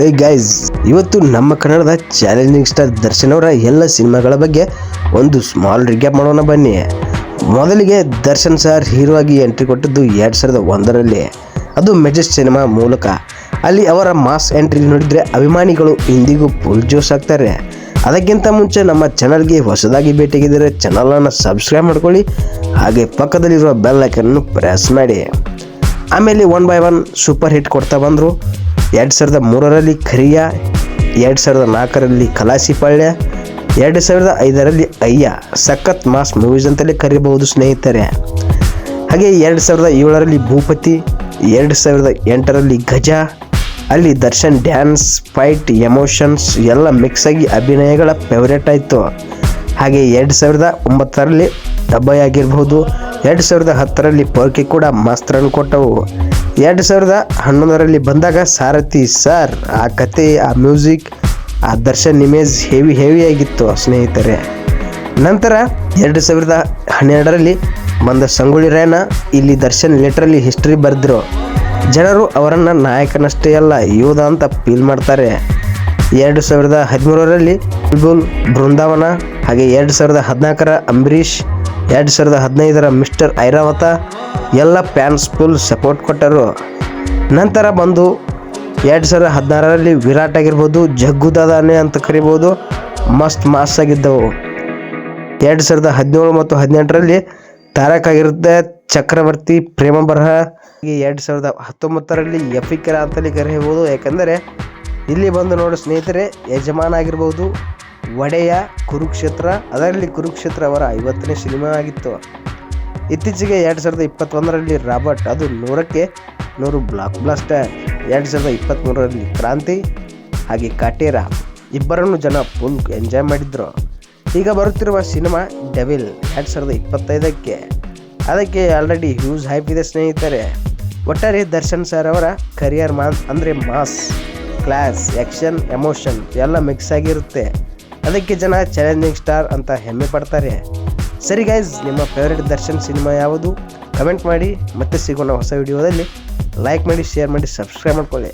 Guys ಇವತ್ತು ನಮ್ಮ ಕನ್ನಡದ ಚಾಲೆಂಜಿಂಗ್ ಸ್ಟಾರ್ ದರ್ಶನ್ ಅವರ ಎಲ್ಲ ಸಿನಿಮಾಗಳ ಬಗ್ಗೆ ಒಂದು ಸ್ಮಾಲ್ ರಿಕ್ಯಾಪ್ ಮಾಡೋಣ ಬನ್ನಿ. ಮೊದಲಿಗೆ ದರ್ಶನ್ ಸರ್ ಹೀರೋ ಆಗಿ ಎಂಟ್ರಿ ಕೊಟ್ಟಿದ್ದು ಎರಡು ಸಾವಿರದ ಒಂದರಲ್ಲಿ. ಅದು ಮೆಜೆಸ್ಟ್ ಸಿನಿಮಾ ಮೂಲಕ. ಅಲ್ಲಿ ಅವರ ಮಾಸ್ ಎಂಟ್ರಿ ನೋಡಿದರೆ ಅಭಿಮಾನಿಗಳು ಇಂದಿಗೂ ಫುಲ್ ಜೋಸ್ ಆಗ್ತಾರೆ. ಅದಕ್ಕಿಂತ ಮುಂಚೆ ನಮ್ಮ ಚಾನಲ್ಗೆ ಹೊಸದಾಗಿ ಭೇಟಿಗಿದ್ದರೆ ಚಾನಲನ್ನು ಸಬ್ಸ್ಕ್ರೈಬ್ ಮಾಡ್ಕೊಳ್ಳಿ. ಹಾಗೆ ಪಕ್ಕದಲ್ಲಿರುವ ಬೆಲ್ ಐಕನ್ನು ಪ್ರೆಸ್ ಮಾಡಿ. ಆಮೇಲೆ one by one super hit ಕೊಡ್ತಾ ಬಂದರು. ಎರಡು ಸಾವಿರದ ಮೂರರಲ್ಲಿ ಖರಿಯ, ಎರಡು ಸಾವಿರದ ನಾಲ್ಕರಲ್ಲಿ ಕಲಾಸಿಪಾಳ್ಯ ಎರಡು ಸಾವಿರದ ಐದರಲ್ಲಿ ಅಯ್ಯ, ಸಖತ್ ಮಾಸ್ ಮೂವೀಸ್ ಅಂತಲೇ ಕರೀಬಹುದು ಸ್ನೇಹಿತರೆ. ಹಾಗೆ ಎರಡು ಸಾವಿರದ ಏಳರಲ್ಲಿ ಭೂಪತಿ, ಎರಡು ಸಾವಿರದ ಎಂಟರಲ್ಲಿ ಗಜ, ಅಲ್ಲಿ ದರ್ಶನ್ ಡ್ಯಾನ್ಸ್ ಫೈಟ್ ಎಮೋಷನ್ಸ್ ಎಲ್ಲ ಮಿಕ್ಸ್ ಆಗಿ ಅಭಿನಯಗಳ ಫೇವ್ರೇಟ್ ಆಯಿತು. ಹಾಗೆ ಎರಡು ಸಾವಿರದ ಒಂಬತ್ತರಲ್ಲಿ ಡಬ್ಬೈ ಆಗಿರ್ಬೋದು ಎರಡು ಸಾವಿರದ ಹತ್ತರಲ್ಲಿ ಪೋರ್ಕಿ ಕೂಡ ಮಸ್ತ್ ಕೊಟ್ಟವು. ಎರಡು ಸಾವಿರದ ಹನ್ನೊಂದರಲ್ಲಿ ಬಂದಾಗ ಸಾರಥಿ ಸರ್, ಆ ಕತೆ, ಆ ಮ್ಯೂಸಿಕ್, ಆ ದರ್ಶನ್ ಇಮೇಜ್ ಹೆವಿ ಹೆವಿ ಆಗಿತ್ತು ಸ್ನೇಹಿತರೆ. ನಂತರ ಎರಡು ಸಾವಿರದ ಹನ್ನೆರಡರಲ್ಲಿ ಬಂದ ಸಂಗೊಳ್ಳಿ ರಾಯಣ್ಣ ಇಲ್ಲಿ ದರ್ಶನ್ ಲೆಟ್ರಲ್ಲಿ ಹಿಸ್ಟ್ರಿ ಬರೆದ್ರು ಜನರು ಅವರನ್ನು ನಾಯಕನಷ್ಟೇ ಅಲ್ಲ, ಯೋಧ ಅಂತ ಫೀಲ್ ಮಾಡ್ತಾರೆ. ಎರಡು ಸಾವಿರದ ಹದಿಮೂರರಲ್ಲಿ ಬೃಂದಾವನ ಹಾಗೆ ಎರಡು ಸಾವಿರದ ಹದಿನಾಲ್ಕರ ಅಂಬರೀಷ್ ಎರಡು ಸಾವಿರದ ಹದಿನೈದರ ಮಿಸ್ಟರ್ ಐರಾವತ ಎಲ್ಲ ಫ್ಯಾನ್ಸ್ ಫುಲ್ ಸಪೋರ್ಟ್ ಕೊಟ್ಟರು. ನಂತರ ಬಂದು ಎರಡು ಸಾವಿರದ ಹದಿನಾರರಲ್ಲಿ ವಿರಾಟ್ ಆಗಿರ್ಬೋದು, ಜಗ್ಗು ದಾದಾನೆ ಅಂತ ಕರಿಬೋದು, ಮಸ್ತ್ ಮಾಸ್ ಆಗಿದ್ದವು. ಎರಡು ಸಾವಿರದ ಹದಿನೇಳು ಮತ್ತು ಹದಿನೆಂಟರಲ್ಲಿ ತಾರಕ್ ಆಗಿರುತ್ತೆ, ಚಕ್ರವರ್ತಿ, ಪ್ರೇಮ ಬರಹ. ಎರಡು ಸಾವಿರದ ಹತ್ತೊಂಬತ್ತರಲ್ಲಿ ಎಫಿಕರ ಅಂತಲೇ ಕರೆಯಬಹುದು. ಯಾಕಂದರೆ, ಇಲ್ಲಿ ಬಂದು ನೋಡು ಸ್ನೇಹಿತರೆ, ಯಜಮಾನ ಆಗಿರ್ಬೋದು ಒಡೆಯ ಕುರುಕ್ಷೇತ್ರ, ಅದರಲ್ಲಿ ಕುರುಕ್ಷೇತ್ರ ಅವರ ಐವತ್ತನೇ ಸಿನಿಮಾ ಆಗಿತ್ತು. ಇತ್ತೀಚೆಗೆ ಎರಡು ಸಾವಿರದ ಇಪ್ಪತ್ತೊಂದರಲ್ಲಿ ರಾಬರ್ಟ್, ಅದು ನೂರಕ್ಕೆ ನೂರು ಬ್ಲಾಕ್ ಬ್ಲಾಸ್ಟರ್ ಎರಡು ಸಾವಿರದ ಇಪ್ಪತ್ತ್ಮೂರರಲ್ಲಿ ಕ್ರಾಂತಿ ಹಾಗೆ ಕಟೇರ ಇಬ್ಬರನ್ನು ಜನ ಫುಲ್ ಎಂಜಾಯ್ ಮಾಡಿದ್ರು. ಈಗ ಬರುತ್ತಿರುವ ಸಿನಿಮಾ ಡೆವಿಲ್ ಎರಡು ಸಾವಿರದ ಇಪ್ಪತ್ತೈದಕ್ಕೆ. ಅದಕ್ಕೆ ಆಲ್ರೆಡಿ ಹ್ಯೂಸ್ ಹೈಪ್ ಇದೆ ಸ್ನೇಹಿತರೆ. ಒಟ್ಟಾರೆ ದರ್ಶನ್ ಸರ್ ಅವರ ಕರಿಯರ್ ಮಾನ್ ಅಂದರೆ ಮಾಸ್ ಕ್ಲಾಸ್ ಆ್ಯಕ್ಷನ್ ಎಮೋಷನ್ ಎಲ್ಲ ಮಿಕ್ಸ್ ಆಗಿರುತ್ತೆ. ಅದಕ್ಕೆ ಜನ ಚಾಲೆಂಜಿಂಗ್ ಸ್ಟಾರ್ ಅಂತ ಹೆಮ್ಮೆ ಪಡ್ತಾರೆ. ಸರಿ ಗೈಸ್ ನಿಮ್ಮ ಫೇವ್ರೆಟ್ ದರ್ಶನ್ ಸಿನಿಮಾ ಯಾವುದು? ಕಮೆಂಟ್ ಮಾಡಿ, ಮತ್ತೆ ಸಿಗೋಣ ಹೊಸ ವಿಡಿಯೋದಲ್ಲಿ ಲೈಕ್ ಮಾಡಿ ಶೇರ್ ಮಾಡಿ ಸಬ್ಸ್ಕ್ರೈಬ್ ಮಾಡ್ಕೊಳ್ಳಿ.